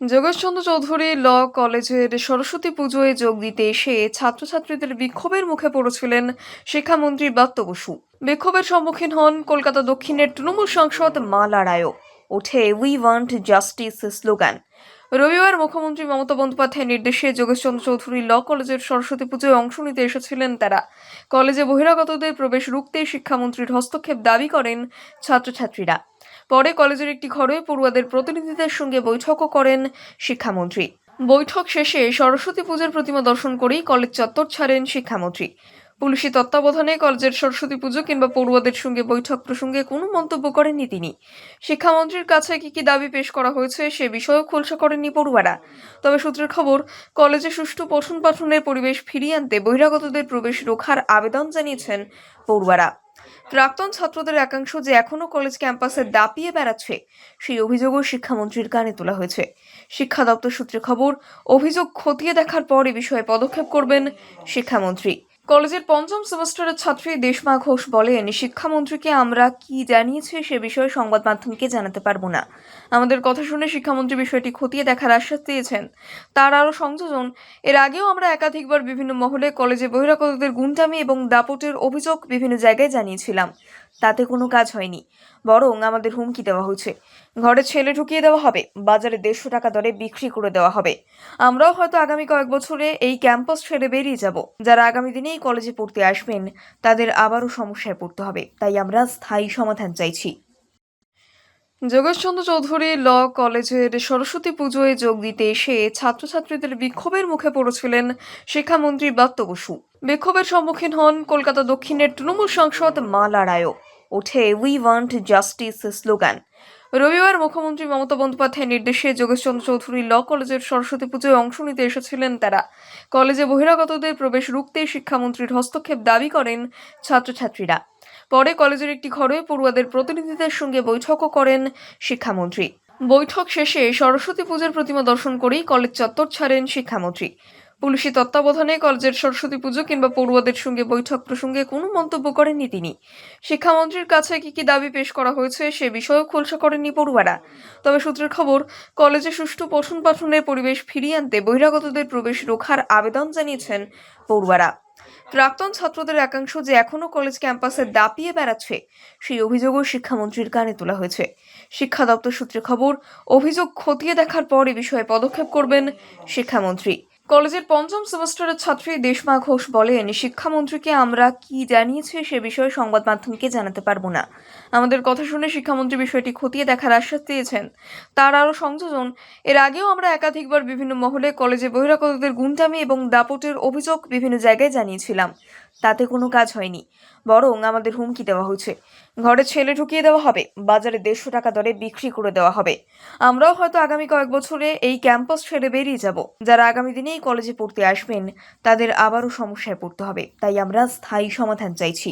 যোগেশচন্দ্র চৌধুরী ল কলেজের সরস্বতী পুজোয় যোগ দিতে এসে ছাত্রছাত্রীদের বিক্ষোভের মুখে পড়েছিলেন শিক্ষামন্ত্রী ব্রাত্য বসু। বিক্ষোভের সম্মুখীন হন কলকাতা দক্ষিণের তৃণমূল সাংসদ মালা রায়ও। ওঠে উই ওয়ান্ট জাস্টিস স্লোগান। রবিবার মুখ্যমন্ত্রী মমতা বন্দ্যোপাধ্যায়ের নির্দেশে যোগেশচন্দ্র চৌধুরী ল কলেজের সরস্বতী পুজোয় অংশ নিতে এসেছিলেন তারা। কলেজে বহিরাগতদের প্রবেশ রুখতে শিক্ষামন্ত্রীর হস্তক্ষেপ দাবি করেন ছাত্রছাত্রীরা। পরে কলেজের একটি ঘরে পড়ুয়াদের প্রতিনিধিদের সঙ্গে বৈঠকও করেন শিক্ষামন্ত্রী। বৈঠক শেষে সরস্বতী পূজার প্রতিমা দর্শন করেই কলেজ চত্বর ছাড়েন শিক্ষামন্ত্রী। পুলিশি তত্ত্বাবধানে কলেজের সরস্বতী পুজো কিংবা পড়ুয়াদের সঙ্গে বৈঠক প্রসঙ্গে কোনো মন্তব্য করেননি তিনি। শিক্ষামন্ত্রীর কাছে কি কি দাবি পেশ করা হয়েছে সে বিষয়েও খোলসা করেননি পড়ুয়ারা। তবে সূত্রের খবর, কলেজে সুষ্ঠু পঠন পাঠনের পরিবেশ ফিরিয়ে আনতে বহিরাগতদের প্রবেশ রোখার আবেদন জানিয়েছেন পড়ুয়ারা। প্রাক্তন ছাত্রদের একাংশ যে এখনও কলেজ ক্যাম্পাসে দাপিয়ে বেড়াচ্ছে, সেই অভিযোগও শিক্ষামন্ত্রীর কানে তোলা হয়েছে। শিক্ষা দপ্তর সূত্রে খবর, অভিযোগ খতিয়ে দেখার পর এ বিষয়ে পদক্ষেপ করবেন শিক্ষামন্ত্রী। কলেজের পঞ্চম সেমেস্টারের ছাত্রী দেশমা ঘোষ বলেন, শিক্ষামন্ত্রীকে আমরা কি জানিয়েছি সে বিষয়ে সংবাদ মাধ্যমকে জানাতে পারব না। আমাদের কথা শুনে শিক্ষামন্ত্রী বিষয়টি খতিয়ে দেখার আশ্বাস দিয়েছেন। তার আরও সংযোজন, এর আগেও আমরা একাধিকবার বিভিন্ন মহলে কলেজে বহিরাগতদের গুন্ডামি এবং দাপটের অভিযোগ বিভিন্ন জায়গায় জানিয়েছিলাম। তাতে কোনো কাজ হয়নি, বরং আমাদের হুমকি দেওয়া হয়েছে। ঘরে ছেলে ঢুকিয়ে দেওয়া হবে, বাজারে দেড়শো টাকা দরে বিক্রি করে দেওয়া হবে। আমরাও হয়তো আগামী কয়েক বছরে এই ক্যাম্পাস ছেড়ে বেরিয়ে যাব। যারা আগামী দিনে এই কলেজে পড়তে আসবেন, তাদের আবারও সমস্যায় পড়তে হবে, তাই আমরা স্থায়ী সমাধান চাইছি। যোগেশচন্দ্র চৌধুরী ল কলেজের সরস্বতী পুজোয় যোগ দিতে এসে ছাত্রছাত্রীদের বিক্ষোভের মুখে পড়েছিলেন শিক্ষামন্ত্রী ব্রাত্য বসু। বিক্ষোভের সম্মুখীন হন কলকাতা দক্ষিণের তৃণমূল সাংসদ মালা রায়ও। ওঠে উই ওয়ান্ট জাস্টিস স্লোগান। রবিবার মুখ্যমন্ত্রী মমতা বন্দ্যোপাধ্যায়ের নির্দেশে যোগেশচন্দ্র চৌধুরী ল কলেজের সরস্বতী পুজোয় অংশ নিতে এসেছিলেন তারা। কলেজে বহিরাগতদের প্রবেশ রুখতে শিক্ষামন্ত্রীর হস্তক্ষেপ দাবি করেন ছাত্রছাত্রীরা। পরে কলেজের একটি ঘরে পড়ুয়াদের প্রতিনিধিদের সঙ্গে বৈঠকও করেন শিক্ষামন্ত্রী। বৈঠক শেষে সরস্বতী পুজোর প্রতিমা দর্শন করেই কলেজ চত্বর ছাড়েন শিক্ষামন্ত্রী। পুলিশি তত্ত্বাবধানে কলেজের সরস্বতী পুজো কিংবা পড়ুয়াদের সঙ্গে বৈঠক প্রসঙ্গে কোনো মন্তব্য করেননি তিনি। শিক্ষামন্ত্রীর কাছে কি কি দাবি পেশ করা হয়েছে সে বিষয়েও খোলসা করেননি পড়ুয়ারা। তবে সূত্রের খবর, কলেজে সুষ্ঠু পঠন পাঠনের পরিবেশ ফিরিয়ে আনতে বহিরাগতদের প্রবেশ রোখার আবেদন জানিয়েছেন পড়ুয়ারা। প্রাক্তন ছাত্রদের একাংশ যে এখনও কলেজ ক্যাম্পাসে দাপিয়ে বেড়াচ্ছে, সেই অভিযোগও শিক্ষামন্ত্রীর কানে তোলা হয়েছে। শিক্ষা দপ্তর সূত্রে খবর, অভিযোগ খতিয়ে দেখার পর এ বিষয়ে পদক্ষেপ করবেন শিক্ষামন্ত্রী। কলেজের পঞ্চম সেমেস্টারের ছাত্রী দেশমা ঘোষ বলেন, শিক্ষামন্ত্রীকে আমরা কি জানিয়েছি সে বিষয়ে সংবাদ মাধ্যমকে জানাতে পারব না। আমাদের কথা শুনে শিক্ষামন্ত্রী বিষয়টি খতিয়ে দেখার আশ্বাস দিয়েছেন। তার আরও সংযোজন, এর আগেও আমরা একাধিকবার বিভিন্ন মহলে কলেজে বহিরাগতদের গুন্ডামি এবং দাপটের অভিযোগ বিভিন্ন জায়গায় জানিয়েছিলাম। তাতে কোনো কাজ হয়নি, বরং আমাদের হুমকি দেওয়া হয়েছে। ঘরে ছেলে ঢুকিয়ে দেওয়া হবে, বাজারে দেড়শো টাকা দরে বিক্রি করে দেওয়া হবে। আমরাও হয়তো আগামী কয়েক বছরে এই ক্যাম্পাস ছেড়ে বেরিয়ে যাব। যারা আগামী দিনেই কলেজে পড়তে আসবেন, তাদের আবারও সমস্যায় পড়তে হবে। তাই আমরা স্থায়ী সমাধান চাইছি।